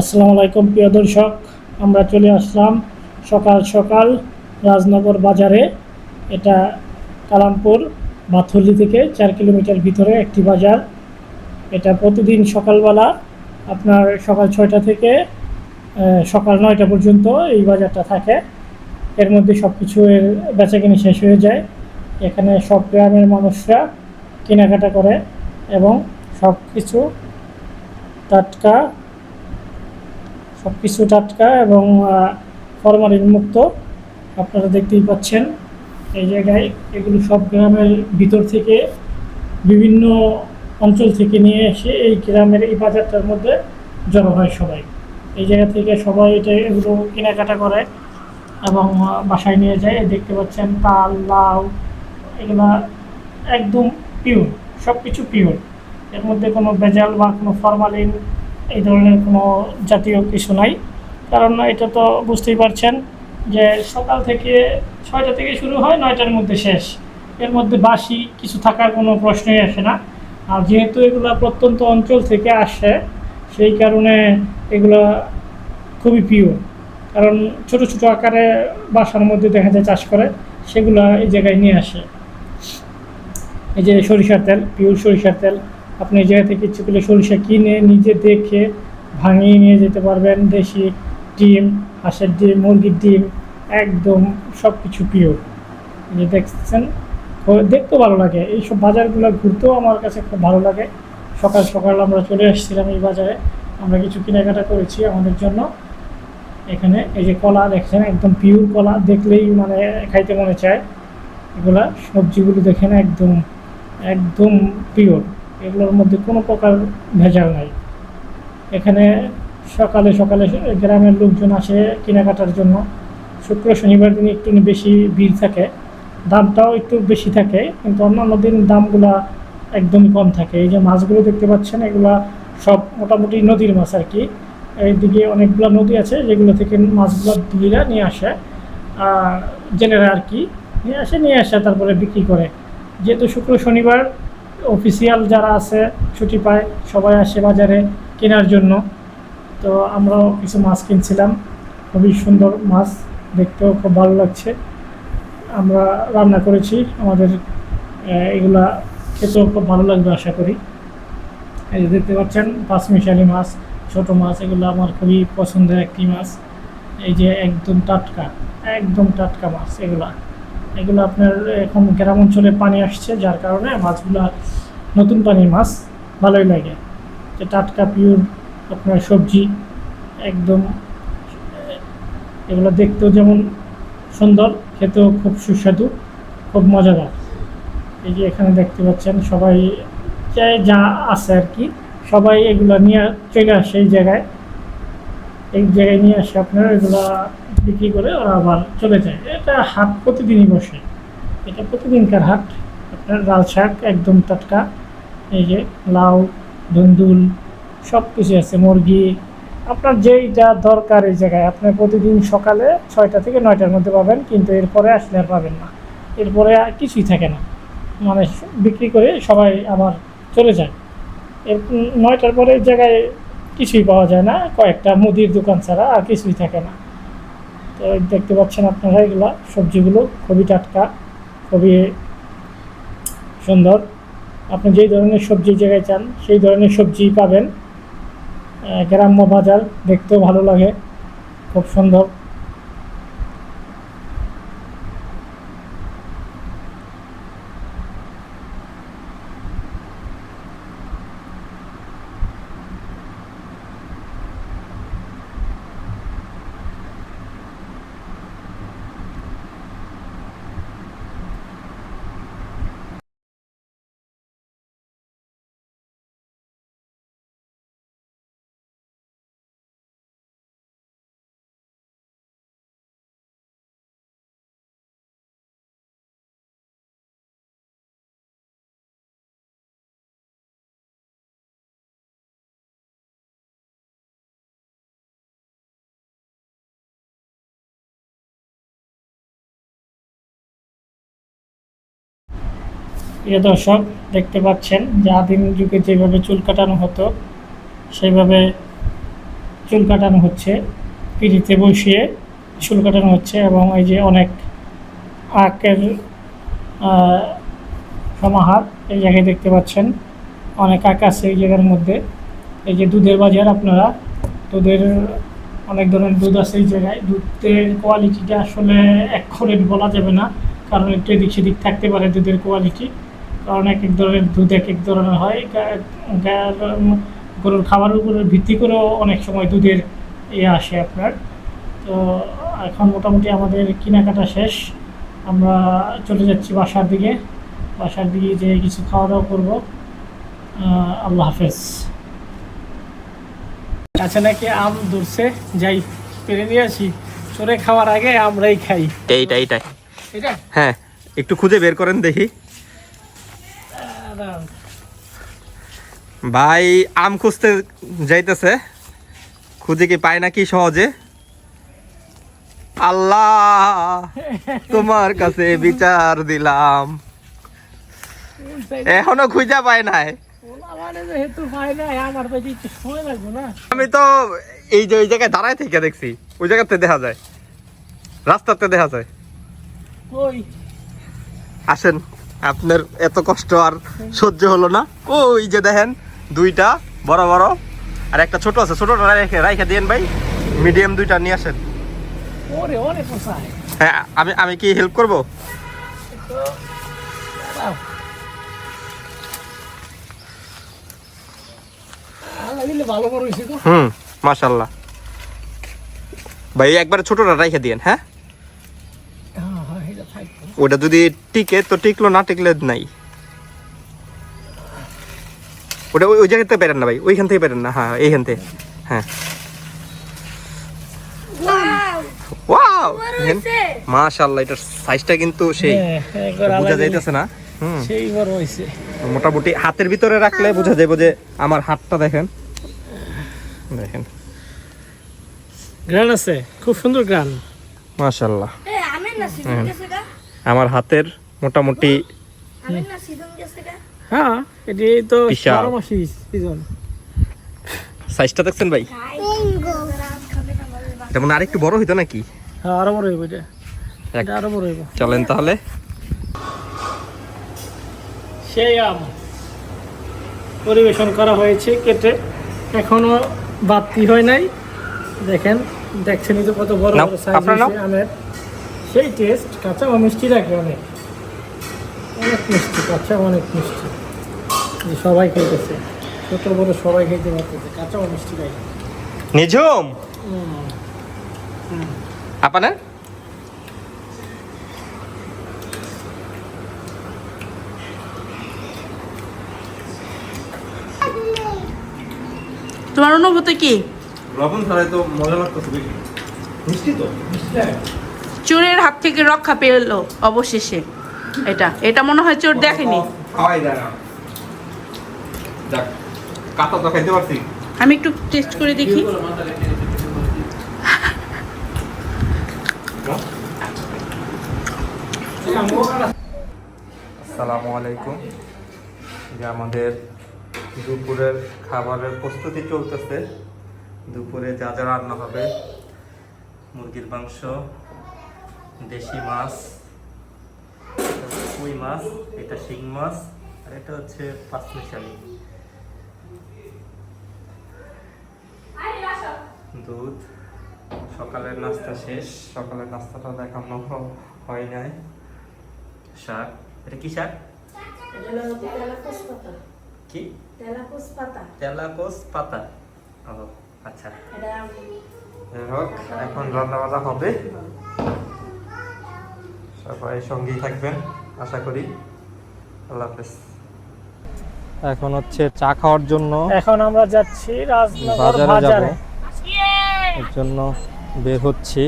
আসসালামু আলাইকুম, প্রিয় দর্শক। আমরা চলে আসলাম সকাল সকাল রাজনগর বাজারে। এটা কালামপুর বাথুলি থেকে চার কিলোমিটার ভিতরে একটি বাজার। এটা প্রতিদিন সকালবেলা আপনার সকাল ছয়টা থেকে সকাল নয়টা পর্যন্ত এই বাজারটা থাকে। এর মধ্যে সব কিছু এর বেচাকেনি শেষ হয়ে যায়। এখানে সব গ্রামের মানুষরা কেনাকাটা করে এবং সব কিছু টাটকা সব কিছু টাটকা এবং ফরমালিন মুক্ত। আপনারা দেখতেই পাচ্ছেন এই জায়গায় এগুলো সব গ্রামের ভিতর থেকে বিভিন্ন অঞ্চল থেকে নিয়ে এসে এই গ্রামের এই বাজারটার মধ্যে জড়ো হয় সবাই। এই জায়গা থেকে সবাই এটা এগুলো কেনাকাটা করে এবং বাসায় নিয়ে যায়। দেখতে পাচ্ছেন তাল, লাউ, এগুলা একদম পিওর সব কিছু পিওর এর মধ্যে কোনো ভেজাল বা কোনো ফরমালিন এই ধরনের কোনো জাতীয় কিছু নাই। কারণ এটা তো বুঝতেই পারছেন যে সকাল থেকে ছয়টা থেকে শুরু হয়, নয়টার মধ্যে শেষ। এর মধ্যে বাসি কিছু থাকার কোনো প্রশ্নই আসে না। আর যেহেতু এগুলো প্রত্যন্ত অঞ্চল থেকে আসে, সেই কারণে এগুলো খুবই প্রিয়। কারণ ছোট ছোট আকারে বাসার মধ্যে দেখা যায় চাষ করে, সেগুলো এই জায়গায় নিয়ে আসে। এই যে সরিষার তেল, পিওর সরিষার তেল আপনি জায়গা থেকে ইচ্ছে করলে সরিষা কিনে নিজে দেখে ভাঙিয়ে নিয়ে যেতে পারবেন। দেশি ডিম, হাঁসের ডিম, মুরগির ডিম, একদম সব কিছু পিওর যে দেখছেন দেখতেও ভালো লাগে। এইসব বাজারগুলো ঘুরতেও আমার কাছে খুব ভালো লাগে। সকাল সকাল আমরা চলে এসেছিলাম এই বাজারে। আমরা কিছু কেনাকাটা করেছি আমাদের জন্য। এখানে এই যে কলা দেখছেন, একদম পিওর কলা দেখলেই মানে খাইতে মনে চায়। এগুলা সবজিগুলো দেখেন একদম একদম পিওর এগুলোর মধ্যে কোনো প্রকার ভেজাল নাই। এখানে সকালে সকালে গ্রামের লোকজন আসে কেনাকাটার জন্য। শুক্র শনিবার দিন একটু বেশি ভিড় থাকে। দামটাও একটু বেশি থাকে, কিন্তু অন্যান্য দিন দামগুলা একদমই কম থাকে। এই যে মাছগুলো দেখতে পাচ্ছেন, এগুলা সব মোটামুটি নদীর মাছ আর কি। এইদিকে অনেকগুলো নদী আছে যেগুলো থেকে মাছগুলো ধুইরা নিয়ে আসে জেলেরা আর কি। নিয়ে আসে নিয়ে আসে, তারপরে বিক্রি করে। যেহেতু শুক্র শনিবার অফিসিয়াল যারা আছে, ছুটি পায়, সবাই আসে বাজারে কেনার জন্য। তো আমরাও কিছু মাছ কিনছিলাম। খুবই সুন্দর মাছ, দেখতেও খুব ভালো লাগছে। আমরা রান্না করেছি, আমাদের এগুলা খেতেও খুব ভালো লাগবে আশা করি। এই যে দেখতে পাচ্ছেন, পাঁচমিশালি মাছ, ছোট মাছ, এগুলো আমার খুবই পছন্দের একটি মাছ। এই যে একদম টাটকা একদম টাটকা মাছ এগুলা। এগুলো আপনার, এখন গ্রাম অঞ্চলে পানি আসছে, যার কারণে মাছগুলো নতুন পানির মাছ, ভালোই লাগে। যে টাটকা, পিওর আপনার সবজি, একদম, এগুলো দেখতেও যেমন সুন্দর, খেতেও খুব সুস্বাদু, খুব মজাদার। এই যে এখানে দেখতে পাচ্ছেন সবাই যে আছে আর কি, সবাই এগুলো নিয়ে চলে আসে এই জায়গায়। এই জায়গায় নিয়ে আসে আপনার, এগুলা বিক্রি করে ওরা আবার চলে যায়। এটা হাট প্রতিদিনই বসে। এটা প্রতিদিনকার হাট। আপনার লাল শাক একদম টাটকা। এই যে লাউ, ধুন্দুল সব কিছু আছে, মুরগি। আপনার যেইটা দরকার এই জায়গায়, আপনি প্রতিদিন সকালে ছয়টা থেকে নয়টার মধ্যে পাবেন, কিন্তু এরপরে আসলে আর পাবেন না। এরপরে আর কিছুই থাকে না। মানে বিক্রি করে সবাই আবার চলে যায়। এর, নয়টার পরে এই জায়গায় কিছুই পাওয়া যায় না, কয়েকটা মুদির দোকান ছাড়া আর কিছুই থাকে না। তো দেখতে পাচ্ছেন আপনারা এগুলো, সবজিগুলো খুবই টাটকা, খুবই সুন্দর। আপনি যেই ধরনের সবজি জায়গায় চান, সেই ধরনের সবজি পাবেন। গ্রাম্য বাজার দেখতেও ভালো লাগে, খুব সুন্দর। প্রিয় দর্শক দেখতে পাচ্ছেন যে আদিম যুগে যেভাবে চুল কাটানো হতো সেইভাবে চুল কাটানো হচ্ছে পিড়িতে বসিয়ে চুল কাটানো হচ্ছে এবং এই যে অনেক আহ, সমাহার এই জায়গায় দেখতে পাচ্ছেন। অনেক আখ আছে এই জায়গার মধ্যে। এই যে দুধের বাজার আপনারা দুধের অনেক ধরনের দুধ আছে এই জায়গায়। দুধের কোয়ালিটিটা আসলে এক্ষরেট বলা যাবে না কারণ একটু এদিক সেদিক থাকতে পারে দুধের কোয়ালিটি কারণ এক এক ধরনের দুধ এক এক ধরনের হয়। গরুর খাবারের উপরে ভিত্তি করেও অনেক সময় দুধের ইয়ে আসে আপনার। তো এখন মোটামুটি আমাদের কেনাকাটা শেষ। আমরা চলে যাচ্ছি বাসার দিকে। বাসার দিকে যে কিছু খাওয়া দাওয়া করব আল্লাহ হাফেজ। কাছে নাকি আম ধরছে। যাই পেরে নিয়ে আসি। চোরে খাওয়ার আগে আমরাই খাই। এইটা এইটাই এটা হ্যাঁ একটু খুঁজে বের করেন দেখি। ভাই আম খুঁজতে যাইতেছে। খুঁজে কি পায় নাকি সহজে? আল্লাহ তোমার কাছে বিচার দিলাম। এখনও খুঁজে পায় নাই। মানে আমি তো এই যে ওই জায়গায় দাঁড়ায় থেকে দেখছি। ওই জায়গাতে দেখা যায়। রাস্তাতে দেখা যায়। আসেন। আপনার এত কষ্ট আর সহ্য হলো না। ওই যে দেখেন দুইটা বড় বড়। আর একটা ছোট আছে ছোটটা রেখে রাইখে দিয়েন ভাই। মিডিয়াম দুইটা নিয়ে আসেন। ওরে ওরে পোষায় হ্যাঁ আমি আমি কি হেল্প করব? হুম মাশাল্লাহ ভাই একবারে ছোটটা রাইখে দিয়েন হ্যাঁ? ওটা যদি টিকে তো টিকলো না টিকলে নাই। ওটা ওই ওই জায়গাতে পেরেন না ভাই ওইখান থেকে পেরেন না হ্যাঁ এইখান থেকে হ্যাঁ। ওয়াও মাশাআল্লাহ এটার সাইজটা কিন্তু সেই হ্যাঁ, বোঝা যাইতেছে না হুম। সেই বড় হয়েছে। মোটামুটি হাতের ভিতরে রাখলে বোঝা যাবে যে আমার হাতটা দেখেন। দেখেন। গ্রান আছে খুব সুন্দর গ্রান। মাশাআল্লাহ? আমার হাতের মোটামুটি? হ্যাঁ এটি তো বারো মাসি সিজন সাইজটা দেখছেন ভাই? Bingo! Sarap kami na malibang. তেমন আরেকটু বড় হইতো নাকি? হ্যাঁ আরও বড় হইব এটা। আরও বড় হইব। চলেন তাহলে। সেই আম। পরিবেশন করা হয়েছে কেটে। এখনও বাতি হয় নাই। দেখেন দেখছেনই তো কত বড় বড় সাইজ আমের। সেই টেস্ট কাঁচা আম মিষ্টি রাখে অনেক? অনেক মিষ্টি কাঁচা অনেক মিষ্টি। যে সবাই খাইতেছে ছোট বড় সবাই খাইতে পারতেছে কাঁচা আম মিষ্টি রাখে নিঝুম! আপনার? তোমার অনুভূতি কি? লবণ ছাড়াই তো মজা লাগতেছে বেশি। মিষ্টি তো? চোরের হাত থেকে রক্ষা পেল অবশেষে। এটা এটা মনে হয় চোর দেখেনি। আমি একটু টেস্ট করে দেখি। আসসালামু আলাইকুম। যে আমাদের দুপুরের খাবারের প্রস্তুতি চলতেছে। দুপুরে যা যা রান্না হবে মুরগির মাংস দেশি মাছ কুই মাছ এটা শিং মাছ আর এটা হচ্ছে পাঁচমিশালি। দুধ সকালের নাস্তা শেষ সকালের নাস্তাটা দেখানো হয় নাই। শাক এটা কি শাক. কি. তেলাকোস পাতা। ও আচ্ছা। এখন রান্না বান্না হবে। সবাই সঙ্গেই থাকবেন আশা করি। আল্লাহ হাফেজ। এখন হচ্ছে চা খাওয়ার জন্য এখন আমরা যাচ্ছি রাজনগর বাজারে যাব। এর জন্য বের হচ্ছি।